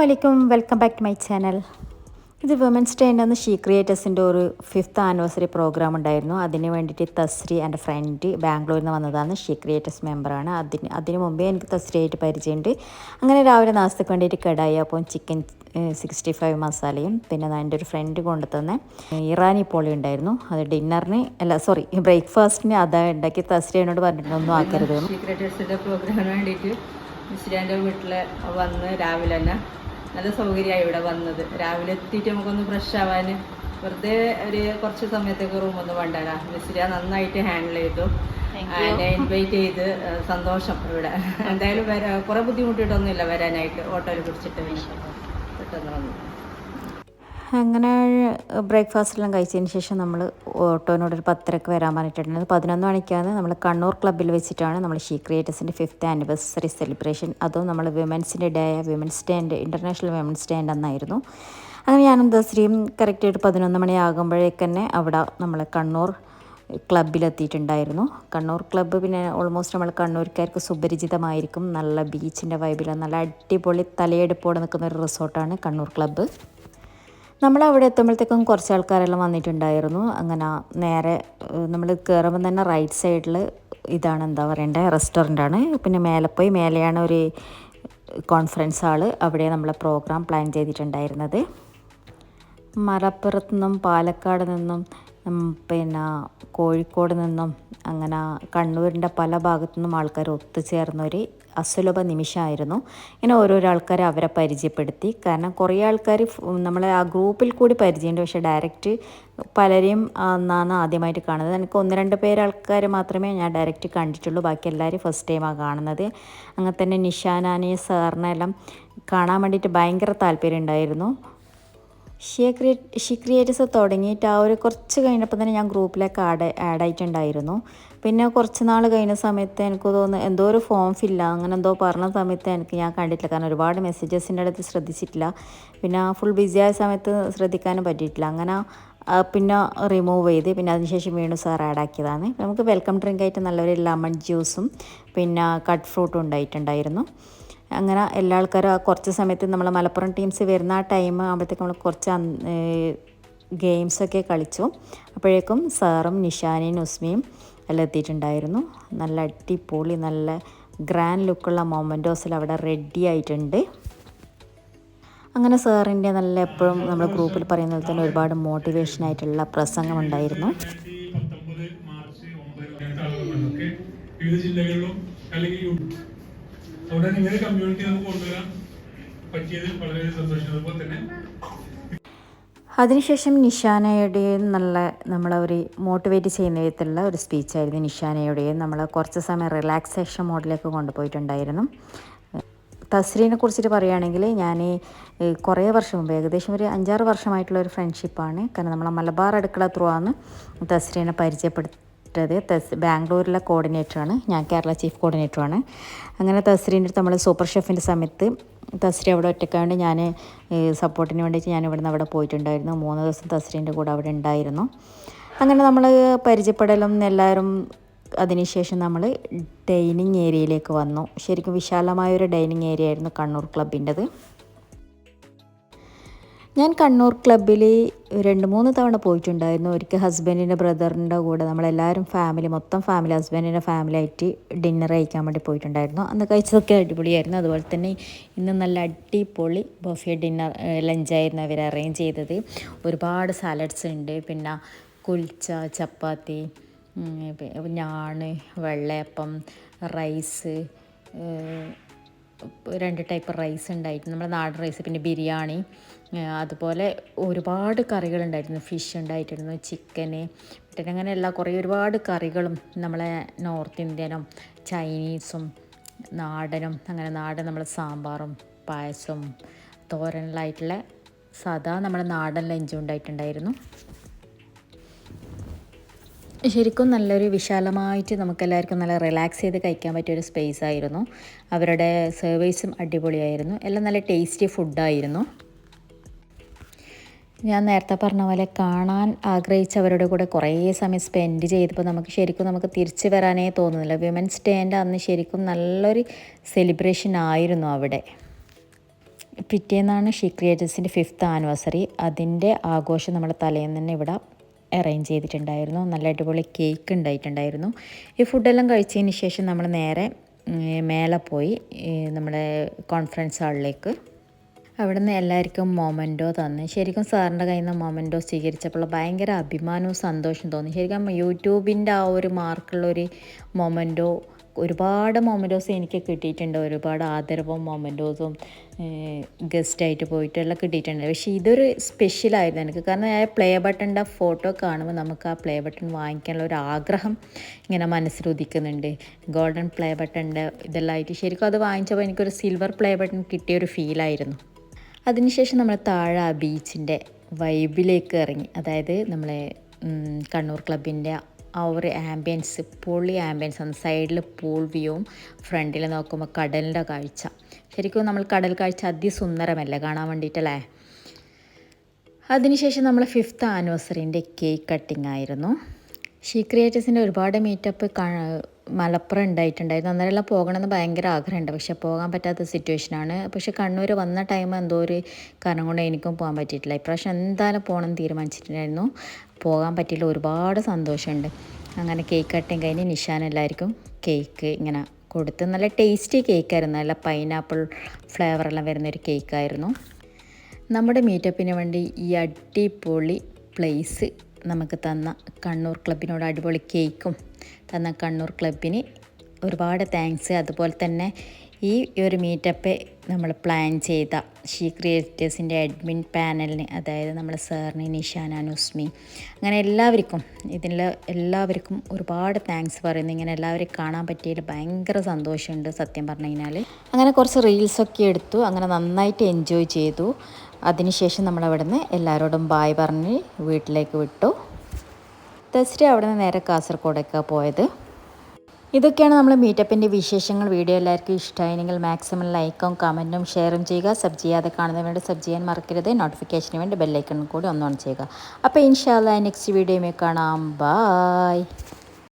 അസ്സാം welcome back to my channel ഇത് women's day അന്ന് ഷീ ക്രിയേറ്റേഴ്സിന്റെ ഒരു ഫിഫ്ത്ത് ആനിവേഴ്സറി പ്രോഗ്രാം ഉണ്ടായിരുന്നു. അതിന് വേണ്ടിയിട്ട് തസ്രി എന്റെ ഫ്രണ്ട് ബാംഗ്ലൂരിൽ നിന്ന് വന്നതാണ്. ഷീ ക്രിയേറ്റേഴ്സ് മെമ്പറാണ് അതിന് അതിന് മുമ്പേ എനിക്ക് തസ്രിയായിട്ട് പരിചയമുണ്ട്. അങ്ങനെ രാവിലെ നാസ്തക്ക് വേണ്ടിയിട്ട് കടായി അപ്പം ചിക്കൻ സിക്സ്റ്റി ഫൈവ് മസാലയും പിന്നെ എന്റെ ഒരു ഫ്രണ്ട് കൊണ്ടുതന്നെ ഇറാനി പോളി ഉണ്ടായിരുന്നു. അത് ഡിന്നറിന് അല്ല സോറി ബ്രേക്ക്ഫാസ്റ്റിന് അതാ ഉണ്ടാക്കി തസ്രി എന്നോട് പറഞ്ഞിട്ടൊന്നും ആക്കരുത് പ്രോഗ്രാമിന് വേണ്ടിയിട്ട് മിസ്റ്റിന്റെ വീട്ടിൽ വന്ന് രാവിലെ തന്നെ നല്ല സൗകര്യമായി ഇവിടെ വന്നത്. രാവിലെ എത്തിയിട്ട് നമുക്കൊന്ന് ഫ്രഷ് ആവാൻ വെറുതെ ഒരു കുറച്ച് സമയത്തേക്ക് റൂമൊന്നും ഒന്ന് വേണ്ടല്ല മിസ്റ്റിയ നന്നായിട്ട് ഹാൻഡിൽ ചെയ്തു. ഇൻവൈറ്റ് ചെയ്ത് സന്തോഷം ഇവിടെ. എന്തായാലും വരാ കുറെ ബുദ്ധിമുട്ടിയിട്ടൊന്നുമില്ല വരാനായിട്ട്. ഓട്ടോയിൽ പിടിച്ചിട്ട് പെട്ടെന്ന് വന്നു. അങ്ങനെ ബ്രേക്ക്ഫാസ്റ്റെല്ലാം കഴിച്ചതിന് ശേഷം നമ്മൾ ഓട്ടോനോട് ഒരു പത്തരക്ക് വരാൻ പറഞ്ഞിട്ടുണ്ടായിരുന്നു. പതിനൊന്ന് മണിക്കാണ് നമ്മൾ കണ്ണൂർ ക്ലബ്ബിൽ വെച്ചിട്ടാണ് നമ്മൾ ഷീ ക്രിയേറ്റേഴ്സിന്റെ ഫിഫ്ത്ത് ആനിവേഴ്സറി സെലിബ്രേഷൻ. അതും നമ്മൾ വിമൻസിന്റെ day women's day international women's day എന്നായിരുന്നു അങ്ങനെ ഞാനും ദസരിയും കറക്റ്റ് ഒരു പതിനൊന്ന് മണിയാകുമ്പോഴേക്ക് തന്നെ അവിടെ നമ്മൾ കണ്ണൂർ ക്ലബിലെത്തിയിട്ടുണ്ടായിരുന്നു കണ്ണൂർ ക്ലബ്ബ് പിന്നെ ഓൾമോസ്റ്റ് നമ്മൾ കണ്ണൂർക്കാർക്ക് സുപരിചിതമായിരിക്കും. നല്ല ബീച്ചിന്റെ വൈബിൽ നല്ല അടിപൊളി തലയെടുപ്പോടെ നിൽക്കുന്ന ഒരു റിസോർട്ടാണ് കണ്ണൂർ ക്ലബ്ബ്. നമ്മൾ അവിടെ എത്തുമ്പോഴത്തേക്കും കുറച്ച് ആൾക്കാരെല്ലാം വന്നിട്ടുണ്ടായിരുന്നു. അങ്ങനെ നേരെ നമ്മൾ കയറുമ്പോൾ തന്നെ റൈറ്റ് സൈഡിൽ ഇതാണ് എന്താ പറയണ്ടേ റെസ്റ്റോറന്റ് ആണ്. പിന്നെ മേലെ പോയി മേലെയാണ് ഒരു കോൺഫറൻസ് ഹാൾ അവിടെ നമ്മളെ പ്രോഗ്രാം പ്ലാൻ ചെയ്തിട്ടുണ്ടായിരുന്നത്. മലപ്പുറത്തു നിന്നും പാലക്കാട് നിന്നും പിന്നെ കോഴിക്കോട് നിന്നും അങ്ങനെ കണ്ണൂരിന്റെ പല ഭാഗത്തു നിന്നും ആൾക്കാർ ഒത്തുചേർന്നൊരു അസുലഭ നിമിഷമായിരുന്നു. ഇങ്ങനെ ഓരോരോ ആൾക്കാരെ അവരെ പരിചയപ്പെടുത്തി. കാരണം കുറേ ആൾക്കാർ നമ്മളെ ആ ഗ്രൂപ്പിൽ കൂടി പരിചയമുണ്ട്. പക്ഷേ ഡയറക്റ്റ് പലരെയും എന്നാണ് ആദ്യമായിട്ട് കാണുന്നത്. എനിക്ക് ഒന്ന് രണ്ട് പേര് ആൾക്കാർ മാത്രമേ ഞാൻ ഡയറക്റ്റ് കണ്ടിട്ടുള്ളൂ. ബാക്കി എല്ലാവരും ഫസ്റ്റ് ടൈമാണ് കാണുന്നത്. അങ്ങനെ തന്നെ നിഷാനാനി സാറിനെല്ലാം കാണാൻ വേണ്ടിയിട്ട് ഭയങ്കര താല്പര്യം ഉണ്ടായിരുന്നു ഷീ ക്രിയേറ്റ് ഷീ ക്രിയേറ്റേഴ്സ് തുടങ്ങിയിട്ട് ആ ഒരു കുറച്ച് കഴിഞ്ഞപ്പോൾ തന്നെ ഞാൻ ഗ്രൂപ്പിലേക്ക് ആഡ് ആഡ് ആയിട്ടുണ്ടായിരുന്നു പിന്നെ കുറച്ച് നാൾ കഴിഞ്ഞ സമയത്ത് എനിക്ക് തോന്നുന്നു എന്തോ ഒരു ഫോം ഫില്ല അങ്ങനെ എന്തോ പറഞ്ഞ സമയത്ത് എനിക്ക് ഞാൻ കണ്ടിട്ടില്ല. കാരണം ഒരുപാട് മെസ്സേജസിന്റെ അടുത്ത് ശ്രദ്ധിച്ചിട്ടില്ല. പിന്നെ ഫുൾ ബിസി ആയ സമയത്ത് ശ്രദ്ധിക്കാനും പറ്റിയിട്ടില്ല. അങ്ങനെ പിന്നെ റിമൂവ് ചെയ്ത് പിന്നെ അതിനുശേഷം വീണ്ടും സാർ ആഡ് ആക്കിയതാണ്. നമുക്ക് വെൽക്കം ഡ്രിങ്ക് ആയിട്ട് നല്ലൊരു ലെമൺ ജ്യൂസും പിന്നെ കട്ട് ഫ്രൂട്ടും ഉണ്ടായിട്ടുണ്ടായിരുന്നു. അങ്ങനെ എല്ലാ ആൾക്കാരും ആ കുറച്ച് സമയത്ത് നമ്മൾ മലപ്പുറം ടീംസ് വരുന്ന ആ ടൈം ആകുമ്പോഴത്തേക്കും നമ്മൾ കുറച്ച് ഗെയിംസൊക്കെ കളിച്ചു. അപ്പോഴേക്കും സാറും നിഷാനയും ഉസ്മിയും എല്ലാം എത്തിയിട്ടുണ്ടായിരുന്നു. നല്ല അടിപൊളി നല്ല ഗ്രാൻഡ് ലുക്കുള്ള മൊമെന്റോസിൽ അവിടെ റെഡി ആയിട്ടുണ്ട്. അങ്ങനെ സാറിന്റെ നല്ല എപ്പോഴും നമ്മുടെ ഗ്രൂപ്പിൽ പറയുന്ന പോലെ തന്നെ ഒരുപാട് മോട്ടിവേഷൻ ആയിട്ടുള്ള പ്രസംഗം ഉണ്ടായിരുന്നു. ജില്ലകളിലും അല്ലെങ്കിൽ അവിടെ ഇങ്ങനെ കമ്മ്യൂണിറ്റി നമുക്ക് കൊണ്ടുവരാൻ പറ്റിയത് വളരെ സന്തോഷം. അതുപോലെ തന്നെ അതിനുശേഷം നിഷാനയുടെയും നല്ല നമ്മളെ ഒരു മോട്ടിവേറ്റ് ചെയ്യുന്ന വിധത്തിലുള്ള ഒരു സ്പീച്ചായിരുന്നു നിഷാനയുടെയും നമ്മൾ കുറച്ച് സമയം റിലാക്സേഷൻ മോഡിലേക്ക് കൊണ്ടുപോയിട്ടുണ്ടായിരുന്നു. തസ്രീനെ കുറിച്ചിട്ട് പറയുകയാണെങ്കിൽ ഞാൻ കുറേ വർഷം മുമ്പ് ഏകദേശം ഒരു അഞ്ചാറ് വർഷമായിട്ടുള്ള ഒരു ഫ്രണ്ട്ഷിപ്പാണ് കാരണം നമ്മളെ മലബാർ അടുക്കള ത്രൂ ആണ് തസ്രീനെ പരിചയപ്പെടുത്തത് തസ് ബാംഗ്ലൂരിലെ കോർഡിനേറ്ററാണ് ഞാൻ കേരള ചീഫ് കോർഡിനേറ്ററാണ് അങ്ങനെ തസ്രീന്റെ അടുത്ത് നമ്മൾ സൂപ്പർ ഷെഫിന്റെ സമയത്ത് തസ്രി അവിടെ ഒറ്റക്കാണ്ട് ഞാൻ സപ്പോർട്ടിന് വേണ്ടിയിട്ട് ഞാൻ ഇവിടുന്ന് അവിടെ പോയിട്ടുണ്ടായിരുന്നു. മൂന്ന് ദിവസം തസ്രീന്റെ കൂടെ അവിടെ ഉണ്ടായിരുന്നു. അങ്ങനെ നമ്മൾ പരിചയപ്പെടലും എല്ലാവരും അതിനുശേഷം നമ്മൾ ഡൈനിങ് ഏരിയയിലേക്ക് വന്നു. ശരിക്കും വിശാലമായൊരു ഡൈനിങ് ഏരിയ ആയിരുന്നു കണ്ണൂർ ക്ലബിന്റെത് ഞാൻ കണ്ണൂർ ക്ലബ്ബിൽ രണ്ട് മൂന്ന് തവണ പോയിട്ടുണ്ടായിരുന്നു. ഒരിക്കൽ ഹസ്ബൻഡിന്റെ ബ്രദറിന്റെ കൂടെ നമ്മളെല്ലാവരും ഫാമിലി മൊത്തം ഫാമിലി ഹസ്ബൻഡിന്റെ ഫാമിലി ആയിട്ട് ഡിന്നർ കഴിക്കാൻ വേണ്ടി പോയിട്ടുണ്ടായിരുന്നു. അന്ന് കഴിച്ചതൊക്കെ അടിപൊളിയായിരുന്നു. അതുപോലെ തന്നെ ഇന്ന് നല്ല അടിപൊളി ബൊഫെ ഡിന്നർ ലഞ്ചായിരുന്നു അവർ അറേഞ്ച് ചെയ്തത്. ഒരുപാട് സാലഡ്സ് ഉണ്ട്. പിന്നെ കുൽച്ച ചപ്പാത്തി ഞാണ് വെള്ളയപ്പം റൈസ് രണ്ട് ടൈപ്പ് റൈസ് ഉണ്ടായിരുന്നു. നമ്മുടെ നാടൻ റൈസ് പിന്നെ ബിരിയാണി അതുപോലെ ഒരുപാട് കറികളുണ്ടായിരുന്നു ഫിഷ് ഉണ്ടായിട്ടിരുന്നു ചിക്കന് മറ്റേ എല്ലാ കുറേ ഒരുപാട് കറികളും നമ്മളെ നോർത്ത് ഇന്ത്യനും ചൈനീസും നാടനും അങ്ങനെ നാടൻ നമ്മളെ സാമ്പാറും പായസവും തോരനിലായിട്ടുള്ള സാധാ നമ്മുടെ നാടൻ ലഞ്ചും ഉണ്ടായിട്ടുണ്ടായിരുന്നു. ശരിക്കും നല്ലൊരു വിശാലമായിട്ട് നമുക്ക് എല്ലാവർക്കും നല്ല റിലാക്സ് ചെയ്ത് കഴിക്കാൻ പറ്റിയൊരു സ്പേസ് ആയിരുന്നു. അവരുടെ സർവീസും അടിപൊളിയായിരുന്നു. എല്ലാം നല്ല ടേസ്റ്റി ഫുഡായിരുന്നു ഞാൻ നേരത്തെ പറഞ്ഞ പോലെ കാണാൻ ആഗ്രഹിച്ചവരുടെ കൂടെ കുറേ സമയം സ്പെൻഡ് ചെയ്തപ്പോൾ നമുക്ക് ശരിക്കും നമുക്ക് തിരിച്ചു വരാനേ തോന്നുന്നില്ല. വിമൻസ് ഡേന്റെ അന്ന് ശരിക്കും നല്ലൊരു സെലിബ്രേഷൻ ആയിരുന്നു അവിടെ. പിറ്റേന്നാണ് ഷീ ക്രിയേറ്റേഴ്സിന്റെ ഫിഫ്ത്ത് ആനിവേഴ്സറി അതിന്റെ ആഘോഷം നമ്മുടെ തലേന്ന് തന്നെ ഇവിടെ അറേഞ്ച് ചെയ്തിട്ടുണ്ടായിരുന്നു. നല്ല അടിപൊളി കേക്ക് ഉണ്ടായിട്ടുണ്ടായിരുന്നു. ഈ ഫുഡെല്ലാം കഴിച്ചതിന് ശേഷം നമ്മൾ നേരെ മേലെ പോയി നമ്മുടെ കോൺഫറൻസ് ഹാളിലേക്ക് അവിടെ നിന്ന് എല്ലാവർക്കും മൊമെന്റോ തന്നു. ശരിക്കും സാറിന്റെ കയ്യിൽ നിന്ന് മൊമെന്റോ സ്വീകരിച്ചപ്പോൾ ഭയങ്കര അഭിമാനവും സന്തോഷവും തോന്നി. ശരിക്കും യൂട്യൂബിന്റെ ആ ഒരു മാർക്കുള്ള ഒരു മൊമെന്റോ ഒരുപാട് മൊമെന്റോസ് എനിക്ക് കിട്ടിയിട്ടുണ്ട്. ഒരുപാട് ആദരവും മൊമെന്റോസും ഗസ്റ്റായിട്ട് പോയിട്ടുള്ള കിട്ടിയിട്ടുണ്ട്. പക്ഷേ ഇതൊരു സ്പെഷ്യലായിരുന്നു എനിക്ക്. കാരണം ആ പ്ലേ ബട്ടന്റെ ഫോട്ടോ കാണുമ്പോൾ നമുക്ക് ആ പ്ലേ ബട്ടൺ വാങ്ങിക്കാനുള്ള ഒരു ആഗ്രഹം ഇങ്ങനെ മനസ്സിൽ ഉദിക്കുന്നുണ്ട് ഗോൾഡൻ പ്ലേ ബട്ടന്റെ ഇതെല്ലാം ആയിട്ട് ശരിക്കും അത് വാങ്ങിച്ചപ്പോൾ എനിക്കൊരു സിൽവർ പ്ലേ ബട്ടൺ കിട്ടിയ ഒരു ഫീലായിരുന്നു അതിനുശേഷം നമ്മൾ താഴെ ആ ബീച്ചിന്റെ വൈബിലേക്ക് ഇറങ്ങി. അതായത് നമ്മളെ കണ്ണൂർ ക്ലബിന്റെ ആ ഒരു ആംബിയൻസ് പൊളി ആംബിയൻസ് ആണ് സൈഡിൽ പൂൾ വ്യൂവും ഫ്രണ്ടിൽ നോക്കുമ്പോൾ കടലിന്റെ കാഴ്ച. ശരിക്കും നമ്മൾ കടൽ കാഴ്ച അതിസുന്ദരമല്ലേ കാണാൻ വേണ്ടിയിട്ടല്ലേ? അതിനുശേഷം നമ്മൾ ഫിഫ്ത്ത് ആനിവേഴ്സറിന്റെ കേക്ക് കട്ടിംഗ് ആയിരുന്നു. ഷീ ക്രിയേറ്റേഴ്സിന്റെ ഒരുപാട് മീറ്റപ്പ് മലപ്പുറം ഉണ്ടായിട്ടുണ്ടായിരുന്നു. അന്നേരമെല്ലാം പോകണമെന്ന് ഭയങ്കര ആഗ്രഹമുണ്ട്. പക്ഷെ പോകാൻ പറ്റാത്ത സിറ്റുവേഷനാണ് പക്ഷെ കണ്ണൂർ വന്ന ടൈം എന്തോ ഒരു കാരണം കൊണ്ട് എനിക്കും പോകാൻ പറ്റിയിട്ടില്ല. ഇപ്രാവശ്യം എന്തായാലും പോകണമെന്ന് തീരുമാനിച്ചിട്ടുണ്ടായിരുന്നു. പോകാൻ പറ്റിയില്ല. ഒരുപാട് സന്തോഷമുണ്ട്. അങ്ങനെ കേക്ക് കട്ടിങ് കഴിഞ്ഞ് നിഷാൻ എല്ലാവർക്കും കേക്ക് ഇങ്ങനെ കൊടുത്ത് നല്ല ടേസ്റ്റി കേക്കായിരുന്നു നല്ല പൈനാപ്പിൾ ഫ്ലേവറെല്ലാം വരുന്നൊരു കേക്കായിരുന്നു നമ്മുടെ മീറ്റപ്പിന് വേണ്ടി ഈ അടിപൊളി പ്ലേസ് നമുക്ക് തന്ന കണ്ണൂർ ക്ലബിനോട് അടിപൊളി കേക്കും തന്ന കണ്ണൂർ ക്ലബിന് ഒരുപാട് താങ്ക്സ് അതുപോലെ തന്നെ ഈ ഒരു മീറ്റപ്പ് നമ്മൾ പ്ലാൻ ചെയ്ത ഷീ ക്രിയേറ്റേഴ്സിന്റെ അഡ്മിൻ പാനലിന് അതായത് നമ്മൾ സാറിന് നിഷാന നുസ്മി അങ്ങനെ എല്ലാവർക്കും ഇതിൽ എല്ലാവർക്കും ഒരുപാട് താങ്ക്സ് പറയുന്നു. ഇങ്ങനെ എല്ലാവരും കാണാൻ പറ്റിയതിൽ ഭയങ്കര സന്തോഷമുണ്ട് സത്യം പറഞ്ഞു കഴിഞ്ഞാൽ അങ്ങനെ കുറച്ച് റീൽസൊക്കെ എടുത്തു അങ്ങനെ നന്നായിട്ട് എൻജോയ് ചെയ്തു. അതിനുശേഷം നിന്ന് എല്ലാവരോടും ബായ് പറഞ്ഞ് വീട്ടിലേക്ക് വിട്ടു. തെസ്ഡേ അവിടെ നിന്ന് നേരെ കാസർഗോഡൊക്കെ പോയത്. ഇതൊക്കെയാണ് നമ്മൾ മീറ്റപ്പിന്റെ വിശേഷങ്ങൾ. വീഡിയോ എല്ലാവർക്കും ഇഷ്ടമായെങ്കിൽ മാക്സിമം ലൈക്കും കമന്റും ഷെയറും ചെയ്യുക. സബ് ചെയ്യാതെ കാണുന്നതിന് വേണ്ടി സബ് ചെയ്യാൻ മറക്കരുത്. നോട്ടിഫിക്കേഷന് വേണ്ടി ബെല്ലൈക്കൺ കൂടി ഒന്ന് ഓൺ ചെയ്യുക. അപ്പോൾ ഇൻഷാല്ല നെക്സ്റ്റ് വീഡിയോയിൽ കാണാം. ബായ്